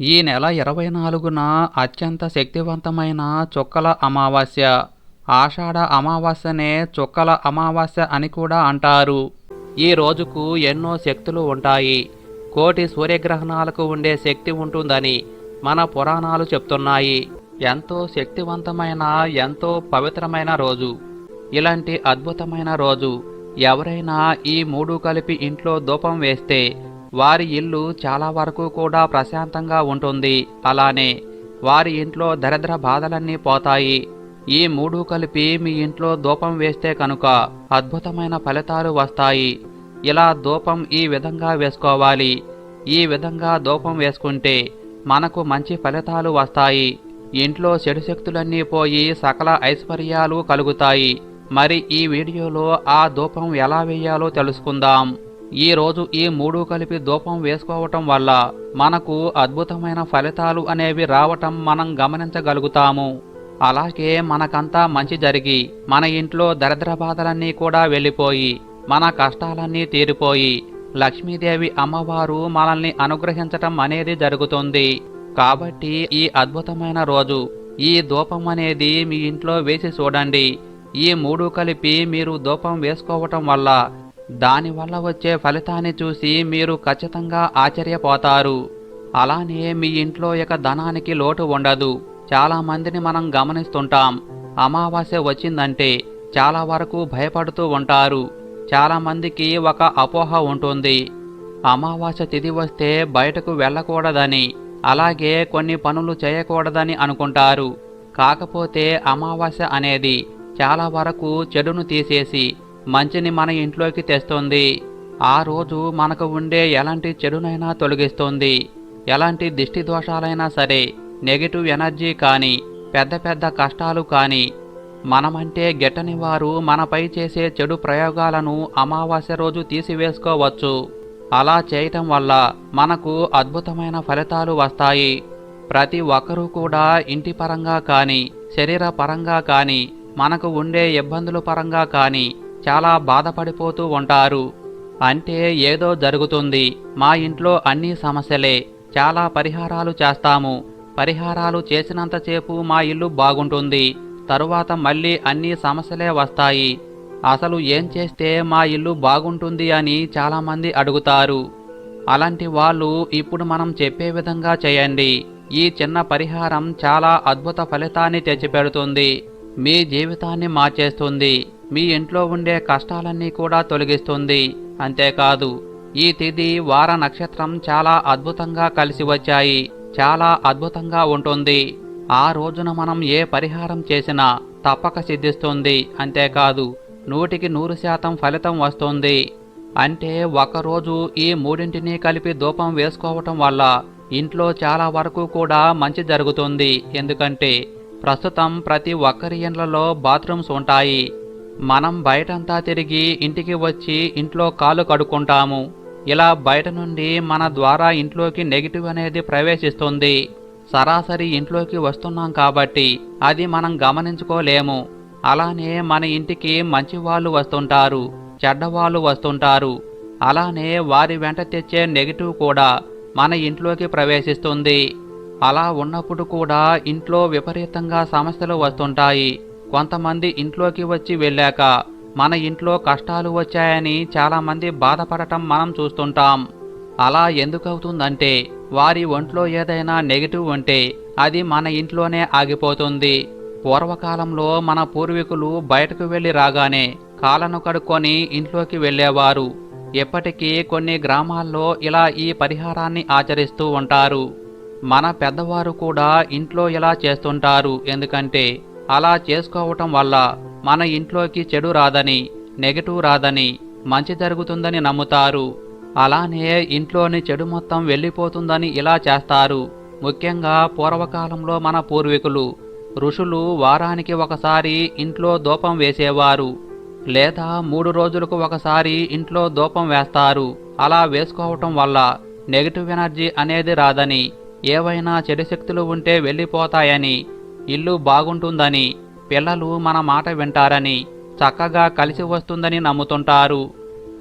ఈ నెల ఇరవై నాలుగున అత్యంత శక్తివంతమైన చుక్కల అమావాస్య. ఆషాఢ అమావాస్యనే చుక్కల అమావాస్య అని కూడా అంటారు. ఈ రోజుకు ఎన్నో శక్తులు ఉంటాయి. కోటి సూర్యగ్రహణాలకు ఉండే శక్తి ఉంటుందని మన పురాణాలు చెప్తున్నాయి. ఎంతో శక్తివంతమైన ఎంతో పవిత్రమైన రోజు. ఇలాంటి అద్భుతమైన రోజు. ఎవరైనా ఈ మూడు కలిపి ఇంట్లో ధూపం వేస్తే వారి ఇల్లు చాలా వరకు కూడా ప్రశాంతంగా ఉంటుంది. అలానే వారి ఇంట్లో దరిద్ర బాధలన్నీ పోతాయి. ఈ మూడు కలిపి మీ ఇంట్లో ధూపం వేస్తే కనుక అద్భుతమైన ఫలితాలు వస్తాయి. ఇలా ధూపం ఈ విధంగా వేసుకోవాలి. ఈ విధంగా ధూపం వేసుకుంటే మనకు మంచి ఫలితాలు వస్తాయి. ఇంట్లో చెడు శక్తులన్నీ పోయి సకల ఐశ్వర్యాలు కలుగుతాయి. మరి ఈ వీడియోలో ఆ ధూపం ఎలా వేయాలో తెలుసుకుందాం. ఈ రోజు ఈ మూడు కలిపి ధూపం వేసుకోవటం వల్ల మనకు అద్భుతమైన ఫలితాలు అనేవి రావటం మనం గమనించగలుగుతాము. అలాగే మనకంతా మంచి జరిగి మన ఇంట్లో దరిద్ర బాధలన్నీ కూడా వెళ్ళిపోయి మన కష్టాలన్నీ తీరిపోయి లక్ష్మీదేవి అమ్మవారు మనల్ని అనుగ్రహించటం అనేది జరుగుతుంది. కాబట్టి ఈ అద్భుతమైన రోజు ఈ ధూపం అనేది మీ ఇంట్లో వేసి చూడండి. ఈ మూడు కలిపి మీరు ధూపం వేసుకోవటం వల్ల దానివల్ల వచ్చే ఫలితాన్ని చూసి మీరు ఖచ్చితంగా ఆశ్చర్యపోతారు. అలానే మీ ఇంట్లో ఇక ధనానికి లోటు ఉండదు. చాలా మందిని మనం గమనిస్తుంటాం. అమావాస్య వచ్చిందంటే చాలా వరకు భయపడుతూ ఉంటారు. చాలామందికి ఒక అపోహ ఉంటుంది. అమావాస్య తిది వస్తే బయటకు వెళ్ళకూడదని అలాగే కొన్ని పనులు చేయకూడదని అనుకుంటారు. కాకపోతే అమావాస్య అనేది చాలా వరకు చెడును తీసేసి మంచిని మన ఇంట్లోకి తెస్తుంది. ఆ రోజు మనకు ఉండే ఎలాంటి చెడునైనా తొలగిస్తుంది. ఎలాంటి దిష్టి దోషాలైనా సరే నెగిటివ్ ఎనర్జీ కానీ పెద్ద పెద్ద కష్టాలు కానీ మనమంటే గెట్టని వారు మనపై చేసే చెడు ప్రయోగాలను అమావాస్య రోజు తీసివేసుకోవచ్చు. అలా చేయటం వల్ల మనకు అద్భుతమైన ఫలితాలు వస్తాయి. ప్రతి ఒక్కరూ కూడా ఇంటి పరంగా కానీ శరీర పరంగా కానీ మనకు ఉండే ఇబ్బందుల పరంగా కానీ చాలా బాధపడిపోతూ ఉంటారు. అంటే ఏదో జరుగుతుంది. మా ఇంట్లో అన్ని సమస్యలే. చాలా పరిహారాలు చేస్తాము. పరిహారాలు చేసినంతసేపు మా ఇల్లు బాగుంటుంది. తరువాత మళ్ళీ అన్ని సమస్యలే వస్తాయి. అసలు ఏం చేస్తే మా ఇల్లు బాగుంటుంది అని చాలామంది అడుగుతారు. అలాంటి వాళ్ళు ఇప్పుడు మనం చెప్పే విధంగా చేయండి. ఈ చిన్న పరిహారం చాలా అద్భుత ఫలితాన్ని తెచ్చిపెడుతుంది. మీ జీవితాన్ని మార్చేస్తుంది. మీ ఇంట్లో ఉండే కష్టాలన్నీ కూడా తొలగిస్తుంది. అంతేకాదు ఈ తిథి వార నక్షత్రం చాలా అద్భుతంగా కలిసి వచ్చాయి. చాలా అద్భుతంగా ఉంటుంది. ఆ రోజున మనం ఏ పరిహారం చేసినా తప్పక సిద్ధిస్తుంది. అంతేకాదు నూటికి నూరు శాతం ఫలితం వస్తుంది. అంటే ఒకరోజు ఈ మూడింటిని కలిపి ధూపం వేసుకోవటం వల్ల ఇంట్లో చాలా వరకు కూడా మంచి జరుగుతుంది. ఎందుకంటే ప్రస్తుతం ప్రతి ఒక్కరి ఇండ్లలో బాత్రూమ్స్ ఉంటాయి. మనం బయటంతా తిరిగి ఇంటికి వచ్చి ఇంట్లో కాలు కడుక్కుంటాము. ఇలా బయట నుండి మన ద్వారా ఇంట్లోకి నెగిటివ్ అనేది ప్రవేశిస్తుంది. సరాసరి ఇంట్లోకి వస్తున్నాం కాబట్టి అది మనం గమనించుకోలేము. అలానే మన ఇంటికి మంచి వాళ్ళు వస్తుంటారు చెడ్డవాళ్ళు వస్తుంటారు. అలానే వారి వెంట తెచ్చే నెగిటివ్ కూడా మన ఇంట్లోకి ప్రవేశిస్తుంది. అలా ఉన్నప్పుడు కూడా ఇంట్లో విపరీతంగా సమస్యలు వస్తుంటాయి. కొంతమంది ఇంట్లోకి వచ్చి వెళ్ళాక మన ఇంట్లో కష్టాలు వచ్చాయని చాలామంది బాధపడటం మనం చూస్తుంటాం. అలా ఎందుకవుతుందంటే వారి ఒంట్లో ఏదైనా నెగిటివ్ ఉంటే అది మన ఇంట్లోనే ఆగిపోతుంది. పూర్వకాలంలో మన పూర్వీకులు బయటకు వెళ్ళి రాగానే కాళ్ళను కడుక్కొని ఇంట్లోకి వెళ్ళేవారు. ఇప్పటికీ కొన్ని గ్రామాల్లో ఇలా ఈ పరిహారాన్ని ఆచరిస్తూ ఉంటారు. మన పెద్దవారు కూడా ఇంట్లో ఇలా చేస్తుంటారు. ఎందుకంటే అలా చేసుకోవటం వల్ల మన ఇంట్లోకి చెడు రాదని నెగటివ్ రాదని మంచి జరుగుతుందని నమ్ముతారు. అలానే ఇంట్లోని చెడు మొత్తం వెళ్ళిపోతుందని ఇలా చేస్తారు. ముఖ్యంగా పూర్వకాలంలో మన పూర్వీకులు ఋషులు వారానికి ఒకసారి ఇంట్లో దూపం వేసేవారు. లేదా మూడు రోజులకు ఒకసారి ఇంట్లో దూపం వేస్తారు. అలా వేసుకోవటం వల్ల నెగిటివ్ ఎనర్జీ అనేది రాదని ఏవైనా చెడు శక్తులు ఉంటే వెళ్ళిపోతాయని ఇల్లు బాగుంటుందని పిల్లలు మన మాట వింటారని చక్కగా కలిసి వస్తుందని నమ్ముతుంటారు.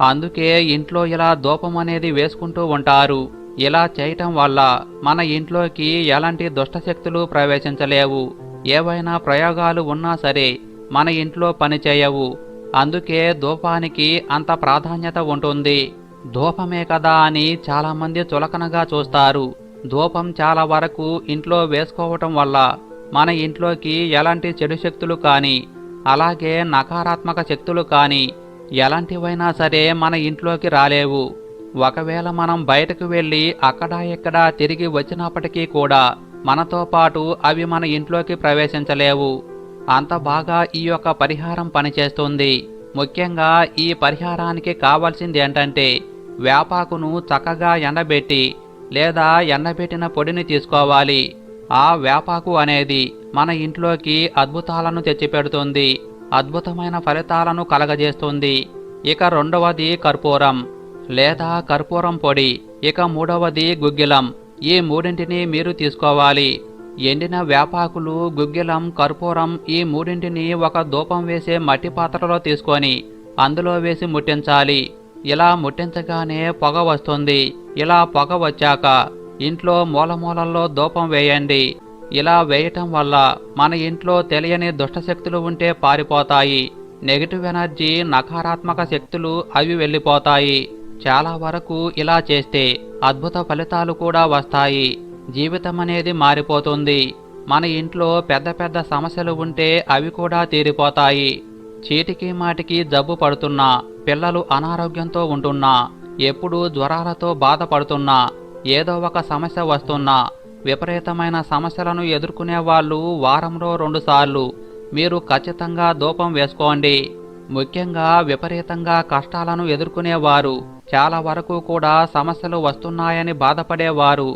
అందుకే ఇంట్లో ఇలా దూపం అనేది వేసుకుంటూ ఉంటారు. ఇలా చేయటం వల్ల మన ఇంట్లోకి ఎలాంటి దుష్టశక్తులు ప్రవేశించలేవు. ఏవైనా ప్రయోగాలు ఉన్నా సరే మన ఇంట్లో పనిచేయవు అందుకే ధూపానికి అంత ప్రాధాన్యత ఉంటుంది. ధూపమే కదా అని చాలామంది చులకనగా చూస్తారు. ధూపం చాలా వరకు ఇంట్లో వేసుకోవటం వల్ల మన ఇంట్లోకి ఎలాంటి చెడు శక్తులు కానీ అలాగే నకారాత్మక శక్తులు కానీ ఎలాంటివైనా సరే మన ఇంట్లోకి రాలేవు. ఒకవేళ మనం బయటకు వెళ్ళి అక్కడ ఇక్కడ తిరిగి వచ్చినప్పటికీ కూడా మనతో పాటు అవి మన ఇంట్లోకి ప్రవేశించలేవు. అంత బాగా ఈ యొక్క పరిహారం పనిచేస్తుంది. ముఖ్యంగా ఈ పరిహారానికి కావాల్సింది ఏంటంటే వేపాకును చక్కగా ఎండబెట్టి లేదా ఎండబెట్టిన పొడిని తీసుకోవాలి. ఆ వేపాకు అనేది మన ఇంట్లోకి అద్భుతాలను తెచ్చిపెడుతుంది. అద్భుతమైన ఫలితాలను కలగజేస్తుంది. ఇక రెండవది కర్పూరం. లేదా కర్పూరం పొడి ఇక మూడవది గుగ్గిలం. ఈ మూడింటిని మీరు తీసుకోవాలి. ఎండిన వేపాకులు గుగ్గిలం కర్పూరం ఈ మూడింటిని ఒక ధూపం వేసే మట్టి పాత్రలో తీసుకొని అందులో వేసి ముట్టించాలి. ఇలా ముట్టించగానే పొగ వస్తుంది. ఇలా పొగ వచ్చాక ఇంట్లో మూలమూలల్లో దూపం వేయండి. ఇలా వేయటం వల్ల మన ఇంట్లో తెలియని దుష్టశక్తులు ఉంటే పారిపోతాయి. నెగిటివ్ ఎనర్జీ నకారాత్మక శక్తులు అవి వెళ్ళిపోతాయి. చాలా వరకు ఇలా చేస్తే అద్భుత ఫలితాలు కూడా వస్తాయి. జీవితం అనేది మారిపోతుంది. మన ఇంట్లో పెద్ద పెద్ద సమస్యలు ఉంటే అవి కూడా తీరిపోతాయి. చీటికి మాటికి జబ్బు పడుతున్నా పిల్లలు అనారోగ్యంతో ఉంటున్నా ఎప్పుడూ జ్వరాలతో బాధపడుతున్నా ఏదో ఒక సమస్య వస్తున్నా విపరీతమైన సమస్యలను ఎదుర్కొనే వాళ్ళు వారంలో రెండుసార్లు మీరు ఖచ్చితంగా దూపం వేసుకోండి. ముఖ్యంగా విపరీతంగా కష్టాలను ఎదుర్కొనేవారు చాలా వరకు కూడా సమస్యలు వస్తున్నాయని బాధపడేవారు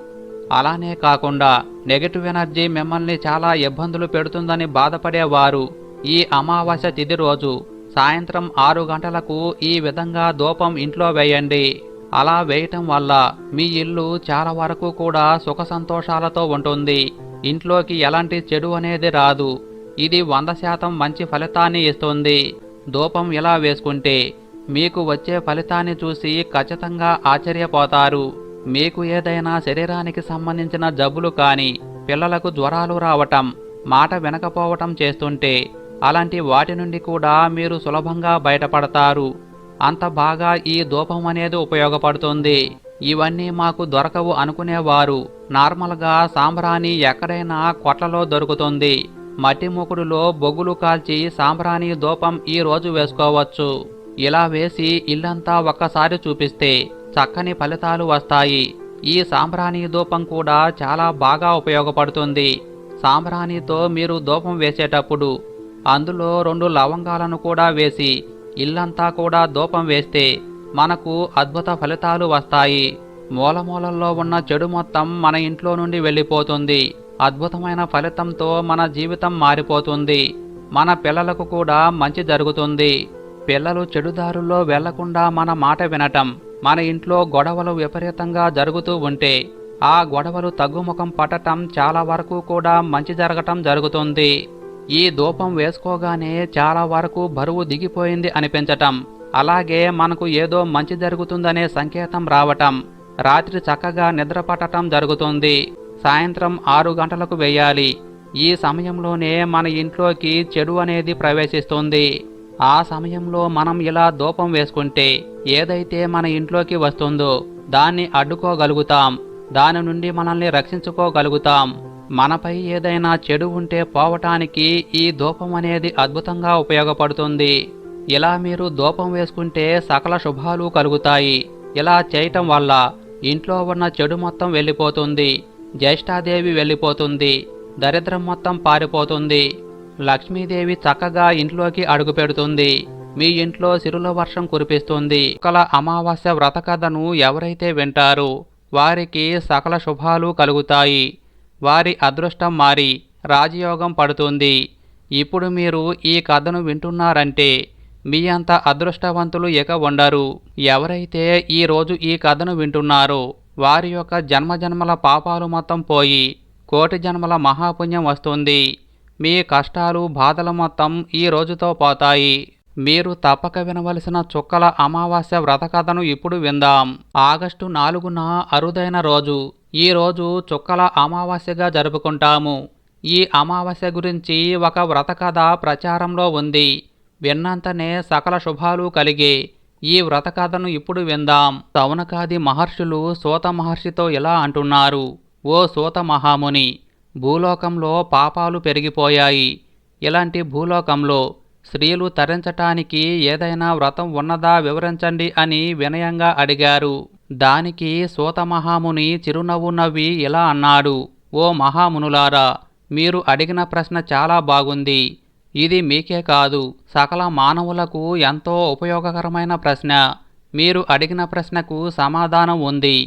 అలానే కాకుండా నెగటివ్ ఎనర్జీ మిమ్మల్ని చాలా ఇబ్బందులు పెడుతుందని బాధపడేవారు ఈ అమావాస్య తిథి రోజు సాయంత్రం ఆరు గంటలకు ఈ విధంగా దూపం ఇంట్లో వేయండి. అలా వేయటం వల్ల మీ ఇల్లు చాలా వరకు కూడా సుఖ సంతోషాలతో ఉంటుంది. ఇంట్లోకి ఎలాంటి చెడు అనేది రాదు. ఇది వంద శాతం మంచి ఫలితాన్ని ఇస్తుంది. దూపం ఇలా వేసుకుంటే మీకు వచ్చే ఫలితాన్ని చూసి ఖచ్చితంగా ఆశ్చర్యపోతారు. మీకు ఏదైనా శరీరానికి సంబంధించిన జబ్బులు కానీ పిల్లలకు జ్వరాలు రావటం మాట వినకపోవటం చేస్తుంటే అలాంటి వాటి నుండి కూడా మీరు సులభంగా బయటపడతారు. అంత బాగా ఈ ధూపం అనేది ఉపయోగపడుతుంది. ఇవన్నీ మాకు దొరకవు అనుకునేవారు. నార్మల్గా సాంబ్రాణి ఎక్కడైనా కొట్లలో దొరుకుతుంది. మట్టి మూకుడులో బొగ్గులు కాల్చి సాంబ్రాణి ధూపం ఈ రోజు వేసుకోవచ్చు. ఇలా వేసి ఇల్లంతా ఒక్కసారి చూపిస్తే చక్కని ఫలితాలు వస్తాయి. ఈ సాంబ్రాణి ధూపం కూడా చాలా బాగా ఉపయోగపడుతుంది. సాంబ్రాణితో మీరు ధూపం వేసేటప్పుడు అందులో రెండు లవంగాలను కూడా వేసి ఇల్లంతా కూడా దూపం వేస్తే మనకు అద్భుత ఫలితాలు వస్తాయి. మూలమూలల్లో ఉన్న చెడు మొత్తం మన ఇంట్లో నుండి వెళ్ళిపోతుంది. అద్భుతమైన ఫలితంతో మన జీవితం మారిపోతుంది. మన పిల్లలకు కూడా మంచి జరుగుతుంది. పిల్లలు చెడుదారుల్లో వెళ్ళకుండా మన మాట వినటం మన ఇంట్లో గొడవలు విపరీతంగా జరుగుతూ ఉంటే ఆ గొడవలు తగ్గుముఖం పట్టటం చాలా వరకు కూడా మంచి జరగటం జరుగుతుంది. ఈ ధూపం వేసుకోగానే చాలా వరకు బరువు దిగిపోయింది అనిపించటం. అలాగే మనకు ఏదో మంచి జరుగుతుందనే సంకేతం రావటం. రాత్రి చక్కగా నిద్రపట్టడం జరుగుతుంది. సాయంత్రం ఆరు గంటలకు వేయాలి. ఈ సమయంలోనే మన ఇంట్లోకి చెడు అనేది ప్రవేశిస్తుంది. ఆ సమయంలో మనం ఇలా దూపం వేసుకుంటే ఏదైతే మన ఇంట్లోకి వస్తుందో దాన్ని అడ్డుకోగలుగుతాం. దాని నుండి మనల్ని రక్షించుకోగలుగుతాం. మనపై ఏదైనా చెడు ఉంటే పోవటానికి ఈ దూపం అనేది అద్భుతంగా ఉపయోగపడుతుంది. ఇలా మీరు దూపం వేసుకుంటే సకల శుభాలు కలుగుతాయి. ఇలా చేయటం వల్ల ఇంట్లో ఉన్న చెడు మొత్తం వెళ్ళిపోతుంది. జ్యేష్ఠాదేవి వెళ్ళిపోతుంది. దరిద్రం మొత్తం పారిపోతుంది. లక్ష్మీదేవి చక్కగా ఇంట్లోకి అడుగుపెడుతుంది మీ ఇంట్లో సిరుల వర్షం కురిపిస్తుంది. కల అమావాస్య వ్రత కథను ఎవరైతే వింటారో వారికి సకల శుభాలు కలుగుతాయి. వారి అదృష్టం మారి రాజయోగం పడుతుంది. ఇప్పుడు మీరు ఈ కథను వింటున్నారంటే మీ అంత అదృష్టవంతులు ఇక ఉండరు. ఎవరైతే ఈ రోజు ఈ కథను వింటున్నారో వారి యొక్క జన్మజన్మల పాపాలు మొత్తం పోయి కోటి జన్మల మహాపుణ్యం వస్తుంది. మీ కష్టాలు బాధలు మొత్తం ఈ రోజుతో పోతాయి. మీరు తప్పక వినవలసిన చుక్కల అమావాస్య వ్రత కథను ఇప్పుడు విందాం. ఆగస్టు నాలుగున అరుదైన రోజు ఈరోజు చుక్కల అమావాస్యగా జరుపుకుంటాము. ఈ అమావాస్య గురించి ఒక వ్రత కథ ప్రచారంలో ఉంది. విన్నంతనే సకల శుభాలు కలిగే ఈ వ్రత కథను ఇప్పుడు విందాం. సౌనకాది మహర్షులు సూత మహర్షితో ఇలా అంటున్నారు. ఓ సూత మహాముని భూలోకంలో పాపాలు పెరిగిపోయాయి. ఇలాంటి భూలోకంలో స్త్రీలు తరించటానికి ఏదైనా వ్రతం ఉన్నదా వివరించండి అని వినయంగా అడిగారు. దానికి సూత మహాముని చిరునవ్వు నవ్వి ఇలా అన్నాడు ఓ మహామునులారా మీరు అడిగిన ప్రశ్న చాలా బాగుంది. ఇది మీకే కాదు సకల మానవులకు ఎంతో ఉపయోగకరమైన ప్రశ్న. మీరు అడిగిన ప్రశ్నకు సమాధానం ఉంది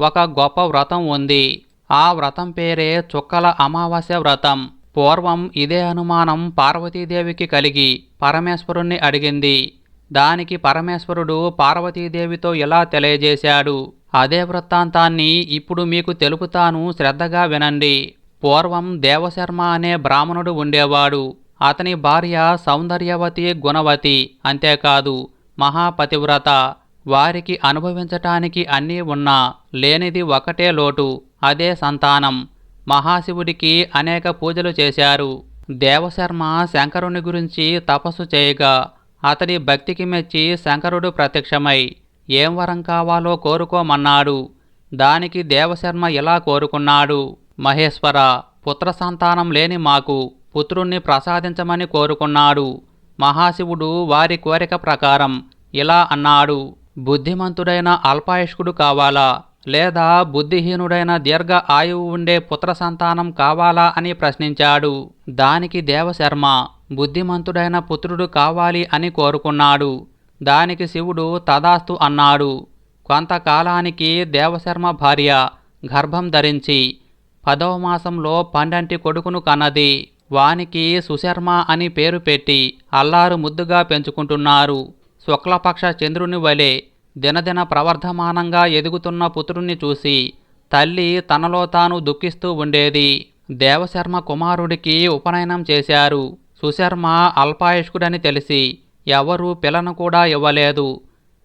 ఒక గొప్ప వ్రతం ఉంది. ఆ వ్రతం పేరే చుక్కల అమావాస్య వ్రతం. పూర్వం ఇదే అనుమానం పార్వతీదేవికి కలిగి పరమేశ్వరుణ్ణి అడిగింది. దానికి పరమేశ్వరుడు పార్వతీదేవితో ఇలా తెలియజేశాడు? అదే వృత్తాంతాన్ని ఇప్పుడు మీకు తెలుపుతాను శ్రద్ధగా వినండి. పూర్వం దేవశర్మ అనే బ్రాహ్మణుడు ఉండేవాడు. అతని భార్య సౌందర్యవతి గుణవతి అంతేకాదు మహాపతివ్రత. వారికి అనుభవించటానికి అన్నీ ఉన్నా లేనిది ఒకటే లోటు అదే సంతానం. మహాశివుడికి అనేక పూజలు చేశారు. దేవశర్మ శంకరుని గురించి తపస్సు చేయగా అతడి భక్తికి మెచ్చి శంకరుడు ప్రత్యక్షమై ఏం వరం కావాలో కోరుకోమన్నాడు. దానికి దేవశర్మ ఇలా కోరుకున్నాడు మహేశ్వర పుత్ర సంతానం లేని మాకు పుత్రుణ్ణి ప్రసాదించమని కోరుకున్నాడు. మహాశివుడు వారి కోరిక ప్రకారం ఇలా అన్నాడు బుద్ధిమంతుడైన అల్పాయుష్కుడు కావాలా? లేదా బుద్ధిహీనుడైన దీర్ఘ ఆయువు ఉండే పుత్ర సంతానం కావాలా అని ప్రశ్నించాడు. దానికి దేవశర్మ బుద్ధిమంతుడైన పుత్రుడు కావాలి అని కోరుకున్నాడు. దానికి శివుడు తదాస్తు అన్నాడు. కొంతకాలానికి దేవశర్మ భార్య గర్భం ధరించి పదవ మాసంలో పండంటి కొడుకును కన్నది. వానికి సుశర్మ అని పేరు పెట్టి అల్లారు ముద్దుగా పెంచుకుంటున్నారు. శుక్లపక్ష చంద్రుని వలె దినదిన ప్రవర్ధమానంగా ఎదుగుతున్న పుత్రుణ్ణి చూసి తల్లి తనలో తాను దుఃఖిస్తూ ఉండేది. దేవశర్మ కుమారుడికి ఉపనయనం చేశారు. సుశర్మ అల్పాయుష్కుడని తెలిసి ఎవరూ పిల్లను కూడా ఇవ్వలేదు.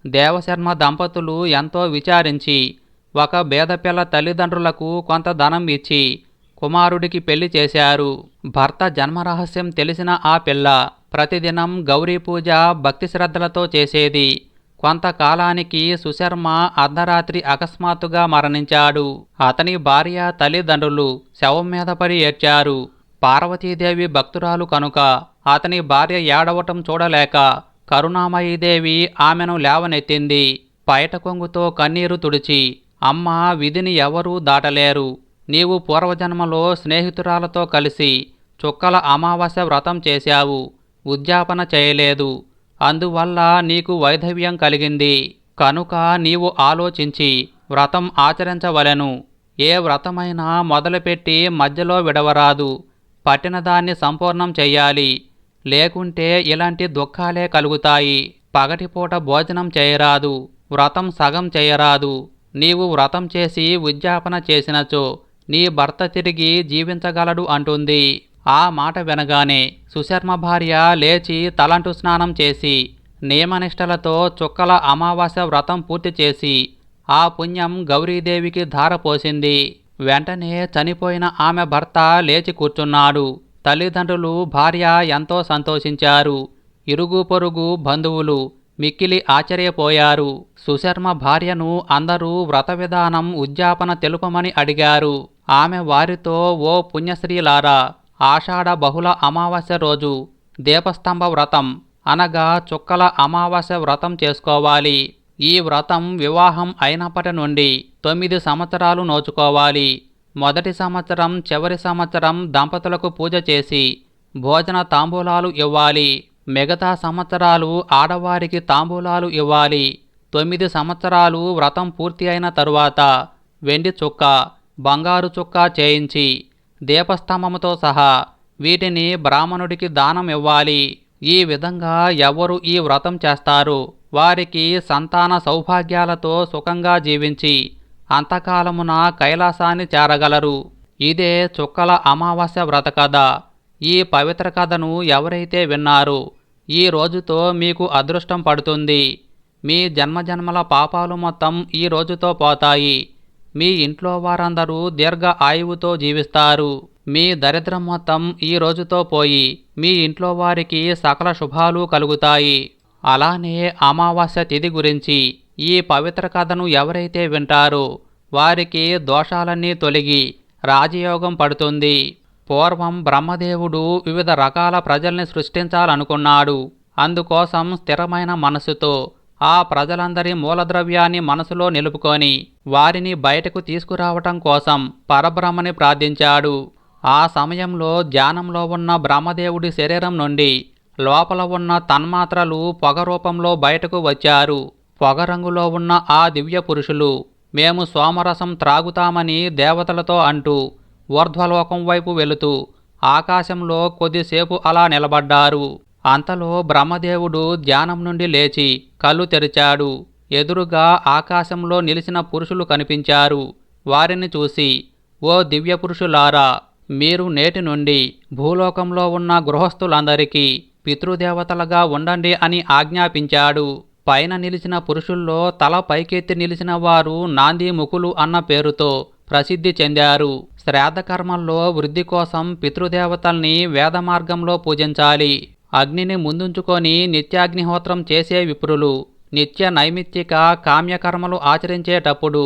దేవశర్మ దంపతులు ఎంతో విచారించి ఒక బేదపిల్ల తల్లిదండ్రులకు కొంత ధనం ఇచ్చి కుమారుడికి పెళ్ళి చేశారు. భర్త జన్మరహస్యం తెలిసిన ఆ పిల్ల ప్రతిదినం గౌరీ పూజ భక్తి శ్రద్ధలతో చేసేది. కొంతకాలానికి సుశర్మ అర్ధరాత్రి అకస్మాత్తుగా మరణించాడు. అతని భార్య తల్లిదండ్రులు శవం మీద పడి ఏడ్చారు. పార్వతీదేవి భక్తురాలు కనుక అతని భార్య ఏడవటం చూడలేక కరుణామయీదేవి ఆమెను లేవనెత్తింది. పైట కొంగుతో కన్నీరు తుడిచి అమ్మ విధిని ఎవరూ దాటలేరు. నీవు పూర్వజన్మలో స్నేహితురాలతో కలిసి చుక్కల అమావాస్య వ్రతం చేశావు. ఉద్యాపన చేయలేదు. అందువల్ల నీకు వైధవ్యం కలిగింది. కనుక నీవు ఆలోచించి వ్రతం ఆచరించవలెను. ఏ వ్రతమైనా మొదలుపెట్టి మధ్యలో విడవరాదు. పట్టిన దాన్ని సంపూర్ణం చెయ్యాలి. లేకుంటే ఇలాంటి దుఃఖాలే కలుగుతాయి. పగటిపూట భోజనం చేయరాదు. వ్రతం సగం చేయరాదు. నీవు వ్రతం చేసి ఉద్యాపన చేసినచో నీ భర్త తిరిగి జీవించగలడు అంటుంది. ఆ మాట వినగానే సుశర్మ భార్య లేచి తలంటు స్నానం చేసి నియమనిష్టలతో చుక్కల అమావాస్య వ్రతం పూర్తి చేసి ఆ పుణ్యం గౌరీదేవికి ధారపోసింది. వెంటనే చనిపోయిన ఆమె భర్త లేచి కూర్చున్నాడు. తల్లిదండ్రులు భార్య ఎంతో సంతోషించారు. ఇరుగు పొరుగు బంధువులు మిక్కిలి ఆశ్చర్యపోయారు. సుశర్మ భార్యను అందరూ వ్రత విధానం ఉద్యాపన తెలుపమని అడిగారు. ఆమె వారితో ఓ పుణ్యశ్రీలారా ఆషాఢ బహుళ అమావాస్య రోజు దీపస్తంభ వ్రతం అనగా చుక్కల అమావాస్య వ్రతం చేసుకోవాలి. ఈ వ్రతం వివాహం అయినప్పటి నుండి తొమ్మిది సంవత్సరాలు నోచుకోవాలి. మొదటి సంవత్సరం చివరి సంవత్సరం దంపతులకు పూజ చేసి భోజన తాంబూలాలు ఇవ్వాలి. మిగతా సంవత్సరాలు ఆడవారికి తాంబూలాలు ఇవ్వాలి. తొమ్మిది సంవత్సరాలు వ్రతం పూర్తి అయిన తరువాత వెండి చుక్క బంగారు చుక్క చేయించి దీపస్తంభముతో సహా వీటిని బ్రాహ్మణుడికి దానం ఇవ్వాలి. ఈ విధంగా ఎవరు ఈ వ్రతం చేస్తారు? వారికి సంతాన సౌభాగ్యాలతో సుఖంగా జీవించి అంతకాలమున కైలాసాన్ని చేరగలరు. ఇదే చుక్కల అమావాస్య వ్రత కథ. ఈ పవిత్ర కథను ఎవరైతే విన్నారో? ఈ రోజుతో మీకు అదృష్టం పడుతుంది. మీ జన్మజన్మల పాపాలు మొత్తం ఈ రోజుతో పోతాయి. మీ ఇంట్లో వారందరూ దీర్ఘ ఆయువుతో జీవిస్తారు. మీ దరిద్రం మొత్తం ఈ రోజుతో పోయి మీ ఇంట్లో వారికి సకల శుభాలు కలుగుతాయి. అలానే అమావాస్య తిథి గురించి ఈ పవిత్ర కథను ఎవరైతే వింటారో వారికి దోషాలన్నీ తొలగి రాజయోగం పడుతుంది. పూర్వం బ్రహ్మదేవుడు వివిధ రకాల ప్రజల్ని సృష్టించాలనుకున్నాడు. అందుకోసం స్థిరమైన మనసుతో ఆ ప్రజలందరి మూలద్రవ్యాన్ని మనసులో నిలుపుకొని వారిని బయటకు తీసుకురావటం కోసం పరబ్రహ్మని ప్రార్థించాడు. ఆ సమయంలో ధ్యానంలో ఉన్న బ్రహ్మదేవుడి శరీరం నుండి లోపల ఉన్న తన్మాత్రలు పొగ రూపంలో బయటకు వచ్చారు. పొగ రంగులో ఉన్న ఆ దివ్య పురుషులు మేము సోమరసం త్రాగుతామని దేవతలతో అంటూ ఊర్ధ్వలోకం వైపు వెళుతూ ఆకాశంలో కొద్దిసేపు అలా నిలబడ్డారు. అంతలో బ్రహ్మదేవుడు ధ్యానం నుండి లేచి కళ్ళు తెరిచాడు. ఎదురుగా ఆకాశంలో నిలిచిన పురుషులు కనిపించారు. వారిని చూసి ఓ దివ్య పురుషులారా మీరు నేటి నుండి భూలోకంలో ఉన్న గృహస్థులందరికీ పితృదేవతలుగా ఉండండి అని ఆజ్ఞాపించాడు. పైన నిలిచిన పురుషుల్లో తల పైకెత్తి నిలిచిన వారు నాంది ముకులు అన్న పేరుతో ప్రసిద్ధి చెందారు. శ్రాద్ధకర్మల్లో వృద్ధి కోసం పితృదేవతల్ని వేద మార్గంలో పూజించాలి. అగ్నిని ముందుంచుకొని నిత్యాగ్నిహోత్రం చేసే విప్రులు నిత్య నైమిత్తిక కామ్యకర్మలు ఆచరించేటప్పుడు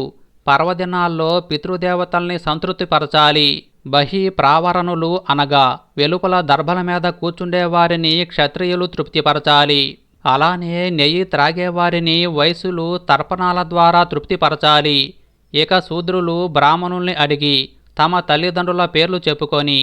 పర్వదినాల్లో పితృదేవతల్ని సంతృప్తిపరచాలి. బహి ప్రావరణులు అనగా వెలుపల దర్భల మీద కూర్చుండేవారిని క్షత్రియులు తృప్తిపరచాలి. అలానే నెయ్యి త్రాగేవారిని వయసులు తర్పణాల ద్వారా తృప్తిపరచాలి. ఇక శూద్రులు బ్రాహ్మణుల్ని అడిగి తమ తల్లిదండ్రుల పేర్లు చెప్పుకొని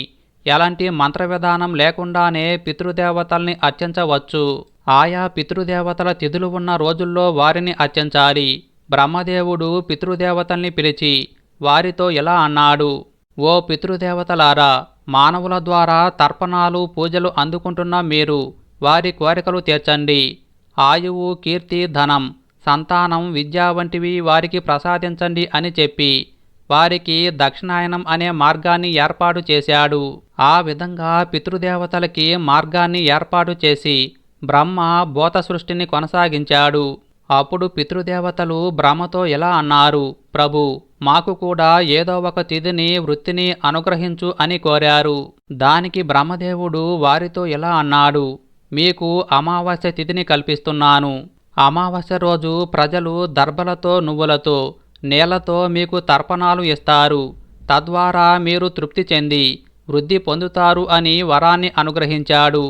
ఎలాంటి మంత్ర విధానం లేకుండానే పితృదేవతల్ని అర్చించవచ్చు. ఆయా పితృదేవతల తిథులు ఉన్న రోజుల్లో వారిని అర్చించాలి. బ్రహ్మదేవుడు పితృదేవతల్ని పిలిచి వారితో ఇలా అన్నాడు. ఓ పితృదేవతలారా మానవుల ద్వారా తర్పణాలు పూజలు అందుకుంటున్న మీరు వారి కోరికలు తీర్చండి. ఆయువు కీర్తి ధనం సంతానం విద్య వంటివి వారికి ప్రసాదించండి అని చెప్పి వారికి దక్షిణాయనం అనే మార్గాన్ని ఏర్పాటు చేశాడు. ఆ విధంగా పితృదేవతలకి మార్గాన్ని ఏర్పాటు చేసి బ్రహ్మ భూత సృష్టిని కొనసాగించాడు. అప్పుడు పితృదేవతలు బ్రహ్మతో ఇలా అన్నారు ప్రభు మాకు కూడా ఏదో ఒక తిథిని వృత్తిని అనుగ్రహించు అని కోరారు. దానికి బ్రహ్మదేవుడు వారితో ఇలా అన్నాడు మీకు అమావాస్య తిథిని కల్పిస్తున్నాను. అమావాస్య రోజు ప్రజలు దర్భలతో నువ్వులతో నేలతో మీకు తర్పణాలు ఇస్తారు. తద్వారా మీరు తృప్తి చెంది వృద్ధి పొందుతారు అని వరాన్ని అనుగ్రహించాడు.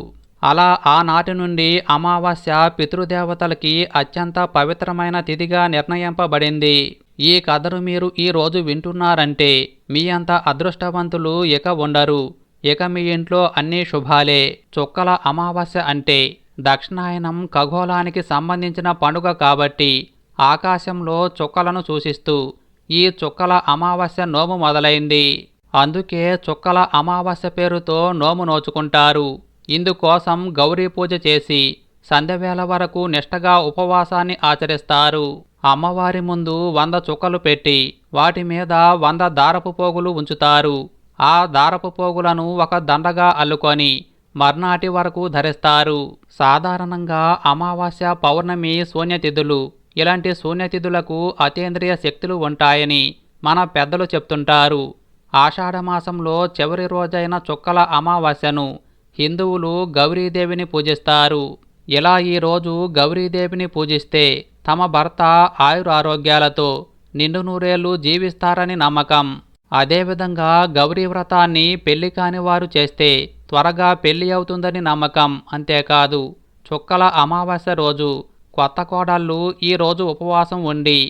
అలా ఆనాటి నుండి అమావాస్య పితృదేవతలకి అత్యంత పవిత్రమైన తిథిగా నిర్ణయింపబడింది. ఈ కథను మీరు ఈ రోజు వింటున్నారంటే మీ అంత అదృష్టవంతులు ఇక ఉండరు. ఇక మీ ఇంట్లో అన్నీ శుభాలే. చుక్కల అమావాస్య అంటే దక్షిణాయనం ఖగోళానికి సంబంధించిన పండుగ కాబట్టి ఆకాశంలో చుక్కలను సూచిస్తూ ఈ చుక్కల అమావాస్య నోము మొదలైంది. అందుకే చుక్కల అమావాస్య పేరుతో నోము నోచుకుంటారు. ఇందుకోసం గౌరీ పూజ చేసి సంధ్యవేళ వరకు నిష్టగా ఉపవాసాన్ని ఆచరిస్తారు. అమ్మవారి ముందు వంద చుక్కలు పెట్టి వాటి మీద వంద దారపు పోగులు ఉంచుతారు. ఆ దారపు పోగులను ఒక దండగా అల్లుకొని మర్నాటి వరకు ధరిస్తారు. సాధారణంగా అమావాస్య పౌర్ణమి శూన్యతిథులు ఇలాంటి శూన్యతిథులకు అతీంద్రియ శక్తులు ఉంటాయని మన పెద్దలు చెప్తుంటారు. ఆషాఢమాసంలో చివరి రోజైన చుక్కల అమావాస్యను హిందువులు గౌరీదేవిని పూజిస్తారు. ఇలా ఈ రోజు గౌరీదేవిని పూజిస్తే తమ భర్త ఆయురారోగ్యాలతో నిండు నూరేళ్ళు జీవిస్తారని నమ్మకం. అదేవిధంగా గౌరీ వ్రతాన్ని పెళ్ళి కాని వారు చేస్తే త్వరగా పెళ్ళి అవుతుందని నమ్మకం అంతేకాదు. చుక్కల అమావాస్య రోజు కొత్త కోడళ్ళు ఈరోజు ఉపవాసం ఉండి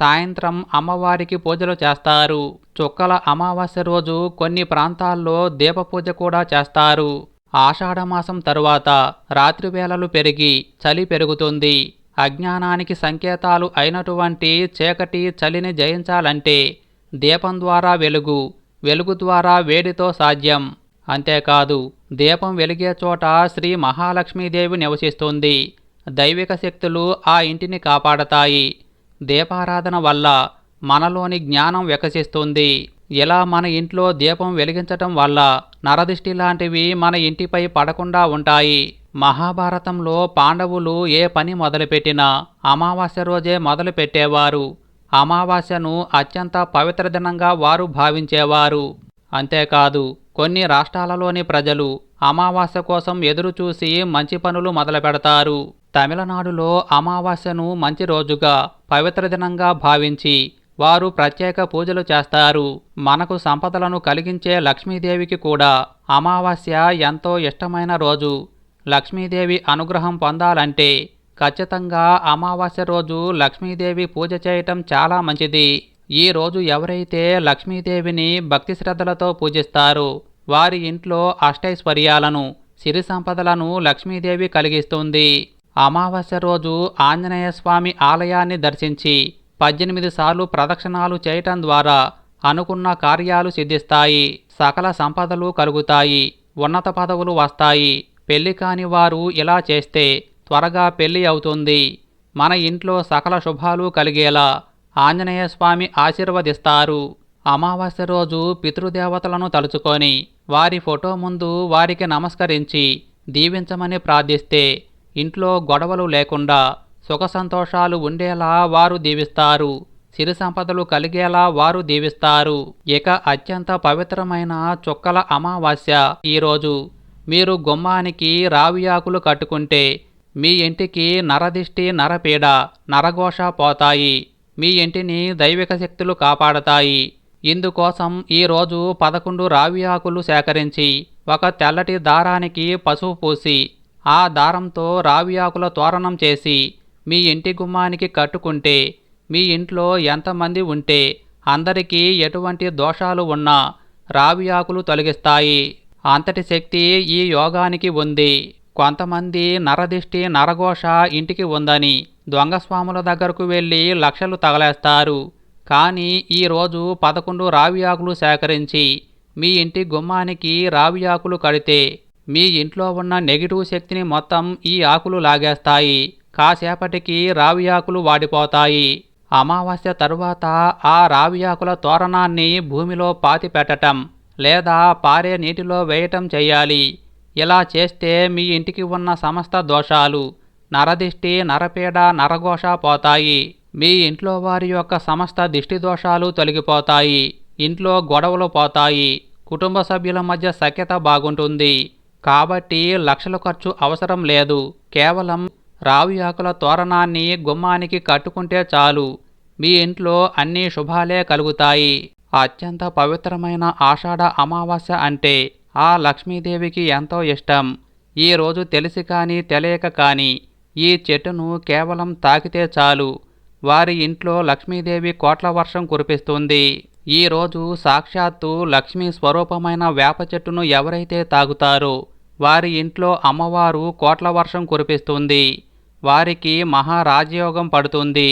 సాయంత్రం అమ్మవారికి పూజలు చేస్తారు. చుక్కల అమావాస్య రోజు కొన్ని ప్రాంతాల్లో దీపపూజ కూడా చేస్తారు. ఆషాఢమాసం తరువాత రాత్రి వేళలు పెరిగి చలి పెరుగుతుంది. అజ్ఞానానికి సంకేతాలు అయినటువంటి చీకటి చలిని జయించాలంటే దీపం ద్వారా వెలుగు వెలుగు ద్వారా వేడితో సాధ్యం. అంతేకాదు దీపం వెలిగే చోట శ్రీ మహాలక్ష్మీదేవి నివసిస్తుంది. దైవిక శక్తులు ఆ ఇంటిని కాపాడతాయి. దీపారాధన వల్ల మనలోని జ్ఞానం వికసిస్తుంది ఇలా మన ఇంట్లో దీపం వెలిగించటం వల్ల నరదిష్టి లాంటివి మన ఇంటిపై పడకుండా ఉంటాయి. మహాభారతంలో పాండవులు ఏ పని మొదలుపెట్టినా అమావాస్య రోజే మొదలుపెట్టేవారు. అమావాస్యను అత్యంత పవిత్ర దినంగా వారు భావించేవారు. అంతేకాదు కొన్ని రాష్ట్రాలలోని ప్రజలు అమావాస్య కోసం ఎదురుచూసి మంచి పనులు మొదలుపెడతారు. తమిళనాడులో అమావాస్యను మంచి రోజుగా పవిత్ర దినంగా భావించి వారు ప్రత్యేక పూజలు చేస్తారు. మనకు సంపదలను కలిగించే లక్ష్మీదేవికి కూడా అమావాస్య ఎంతో ఇష్టమైన రోజు. లక్ష్మీదేవి అనుగ్రహం పొందాలంటే ఖచ్చితంగా అమావాస్య రోజు లక్ష్మీదేవి పూజ చేయటం చాలా మంచిది. ఈ రోజు ఎవరైతే లక్ష్మీదేవిని భక్తి శ్రద్ధలతో పూజిస్తారో వారి ఇంట్లో అష్టైశ్వర్యాలను సిరి సంపదలను లక్ష్మీదేవి కలిగిస్తుంది. అమావాస్య రోజు ఆంజనేయ స్వామి ఆలయాన్ని దర్శించి పద్దెనిమిది సార్లు ప్రదక్షిణాలు చేయటం ద్వారా అనుకున్న కార్యాలు సిద్ధిస్తాయి. సకల సంపదలు కలుగుతాయి. ఉన్నత పదవులు వస్తాయి. పెళ్ళి కాని వారు ఇలా చేస్తే త్వరగా పెళ్ళి అవుతుంది. మన ఇంట్లో సకల శుభాలు కలిగేలా ఆంజనేయ స్వామి ఆశీర్వదిస్తారు. అమావాస్య రోజు పితృదేవతలను తలుచుకొని వారి ఫోటో ముందు వారికి నమస్కరించి దీవించమని ప్రార్థిస్తే ఇంట్లో గొడవలు లేకుండా సుఖ సంతోషాలు ఉండేలా వారు దీవిస్తారు. సిరి సంపదలు కలిగేలా వారు దీవిస్తారు. ఇక అత్యంత పవిత్రమైన చుక్కల అమావాస్య. ఈరోజు మీరు గుమ్మానికి రావి ఆకులు కట్టుకుంటే మీ ఇంటికి నరదిష్టి నరపీడ నరఘోష పోతాయి. మీ ఇంటిని దైవిక శక్తులు కాపాడతాయి. ఇందుకోసం ఈరోజు పదకొండు రావి ఆకులు సేకరించి ఒక తెల్లటి దారానికి పసుపు పూసి ఆ దారంతో రావి ఆకుల తోరణం చేసి మీ ఇంటి గుమ్మానికి కట్టుకుంటే మీ ఇంట్లో ఎంతమంది ఉంటే అందరికీ ఎటువంటి దోషాలు ఉన్నా రావి ఆకులు తొలగిస్తాయి. అంతటి శక్తి ఈ యోగానికి ఉంది. కొంతమంది నరదిష్టి నరఘోష ఇంటికి ఉందని దొంగస్వాముల దగ్గరకు వెళ్ళి లక్షలు తగలేస్తారు. కానీ ఈరోజు పదకొండు రావి ఆకులు సేకరించి మీ ఇంటి గుమ్మానికి రావి ఆకులు కడితే మీ ఇంట్లో ఉన్న నెగిటివ్ శక్తిని మొత్తం ఈ ఆకులు లాగేస్తాయి. కాసేపటికి రావి ఆకులు వాడిపోతాయి. అమావాస్య తరువాత ఆ రావి ఆకుల తోరణాన్ని భూమిలో పాతి పెట్టటం లేదా పారే నీటిలో వేయటం చేయాలి. ఇలా చేస్తే మీ ఇంటికి ఉన్న సమస్త దోషాలు నరదిష్టి నరపీడ నరఘోష పోతాయి. మీ ఇంట్లో వారి యొక్క సమస్త దిష్టి దోషాలు తొలగిపోతాయి. ఇంట్లో గొడవలు పోతాయి. కుటుంబ సభ్యుల మధ్య సఖ్యత బాగుంటుంది. కాబట్టి లక్షల ఖర్చు అవసరం లేదు. కేవలం రావి ఆకుల తోరణాన్ని గుమ్మానికి కట్టుకుంటే చాలు. మీ ఇంట్లో అన్ని శుభాలే కలుగుతాయి. అత్యంత పవిత్రమైన ఆషాఢ అమావాస్య అంటే ఆ లక్ష్మీదేవికి ఎంతో ఇష్టం. ఈ రోజు తెలిసి కానీ తెలియక కానీ ఈ చెట్టును కేవలం తాకితే చాలు. వారి ఇంట్లో లక్ష్మీదేవి కోట్ల వర్షం కురిపిస్తుంది. ఈరోజు సాక్షాత్తు లక్ష్మీ స్వరూపమైన వేప చెట్టును ఎవరైతే తాగుతారో వారి ఇంట్లో అమ్మవారు కోట్ల వర్షం కురిపిస్తుంది. వారికి మహారాజయోగం పడుతుంది.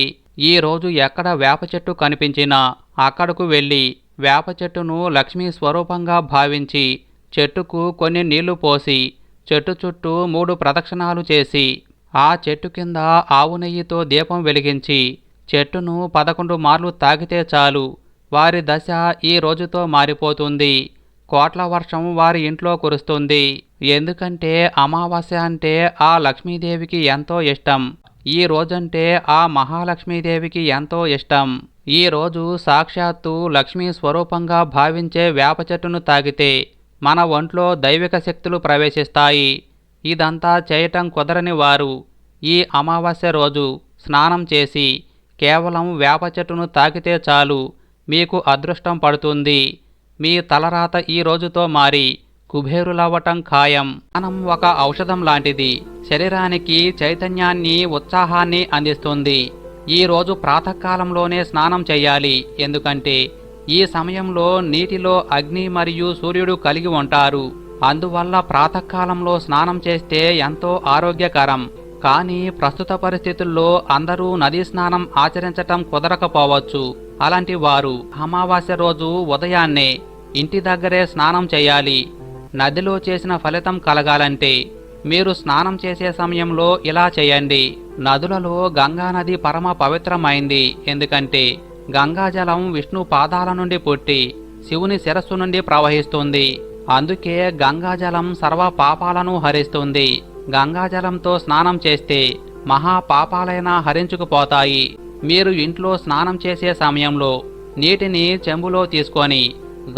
ఈ రోజు ఎక్కడ వేప చెట్టు కనిపించినా అక్కడకు వెళ్ళి వేప చెట్టును లక్ష్మీ స్వరూపంగా భావించి చెట్టుకు కొన్ని నీళ్ళు పోసి చెట్టు చుట్టూ మూడు ప్రదక్షిణాలు చేసి ఆ చెట్టు కింద ఆవు నెయ్యితో దీపం వెలిగించి చెట్టును పదకొండు మార్లు తాగితే చాలు. వారి దశ ఈ రోజుతో మారిపోతుంది. కోట్ల వర్షం వారి ఇంట్లో కురుస్తుంది. ఎందుకంటే అమావాస్య అంటే ఆ లక్ష్మీదేవికి ఎంతో ఇష్టం. ఈ రోజంటే ఆ మహాలక్ష్మీదేవికి ఎంతో ఇష్టం. ఈ రోజు సాక్షాత్తు లక్ష్మీ స్వరూపంగా భావించే వేప చెట్టును తాగితే మన ఒంట్లో దైవిక శక్తులు ప్రవేశిస్తాయి. ఇదంతా చేయటం కుదరని వారు ఈ అమావాస్య రోజు స్నానం చేసి కేవలం వేప చెట్టును తాకితే చాలు. మీకు అదృష్టం పడుతుంది. మీ తలరాత ఈ రోజుతో మారి కుబేరులవ్వటం ఖాయం. మనం ఒక ఔషధం లాంటిది. శరీరానికి చైతన్యాన్ని ఉత్సాహాన్ని అందిస్తుంది. ఈ రోజు ప్రాతకాలంలోనే స్నానం చేయాలి. ఎందుకంటే ఈ సమయంలో నీటిలో అగ్ని మరియు సూర్యుడు కలిగి ఉంటారు. అందువల్ల ప్రాతకాలంలో స్నానం చేస్తే ఎంతో ఆరోగ్యకరం. కానీ ప్రస్తుత పరిస్థితుల్లో అందరూ నదీ స్నానం ఆచరించటం కుదరకపోవచ్చు. అలాంటి వారు అమావాస్య రోజు ఉదయాన్నే ఇంటి దగ్గరే స్నానం చేయాలి. నదిలో చేసిన ఫలితం కలగాలంటే మీరు స్నానం చేసే సమయంలో ఇలా చేయండి. నదులలో గంగా నది పరమ పవిత్రమైంది. ఎందుకంటే గంగాజలం విష్ణు పాదాల నుండి పుట్టి శివుని శిరస్సు నుండి ప్రవహిస్తుంది. అందుకే గంగాజలం సర్వ పాపాలను హరిస్తుంది. గంగాజలంతో స్నానం చేస్తే మహా పాపాలైనా హరించుకుపోతాయి. మీరు ఇంట్లో స్నానం చేసే సమయంలో నీటిని చెంబులో తీసుకొని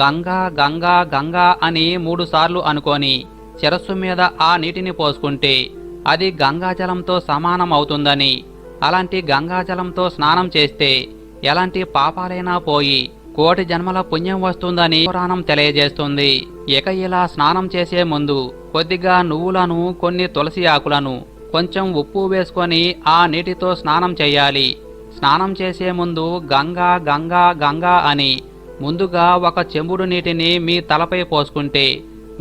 గంగా గంగా గంగా అని మూడుసార్లు అనుకొని శిరస్సు మీద ఆ నీటిని పోసుకుంటే అది గంగాజలంతో సమానం అవుతుందని అలాంటి గంగాజలంతో స్నానం చేస్తే ఎలాంటి పాపాలైనా పోయి కోటి జన్మల పుణ్యం వస్తుందని పురాణం తెలియజేస్తుంది. ఇక ఇలా స్నానం చేసే ముందు కొద్దిగా నువ్వులను కొన్ని తులసి ఆకులను కొంచెం ఉప్పు వేసుకొని ఆ నీటితో స్నానం చేయాలి. స్నానం చేసే ముందు గంగా గంగా గంగా అని ముందుగా ఒక చెంబుడు నీటిని మీ తలపై పోసుకుంటే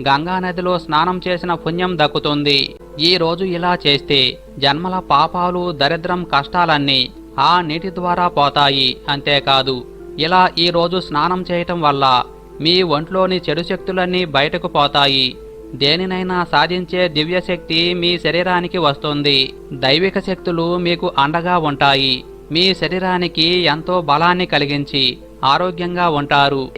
గంగా నదిలో స్నానం చేసిన పుణ్యం దక్కుతుంది. ఈ రోజు ఇలా చేస్తే జన్మల పాపాలు దరిద్రం కష్టాలన్నీ ఆ నీటి ద్వారా పోతాయి. అంతేకాదు ఇలా ఈ రోజు స్నానం చేయటం వల్ల మీ ఒంట్లోని చెడు శక్తులన్నీ బయటకు పోతాయి. దేనినైనా సాధించే దివ్యశక్తి మీ శరీరానికి వస్తుంది. దైవిక శక్తులు మీకు అండగా ఉంటాయి. మీ శరీరానికి ఎంతో బలాన్ని కలిగించి ఆరోగ్యంగా ఉంటారు.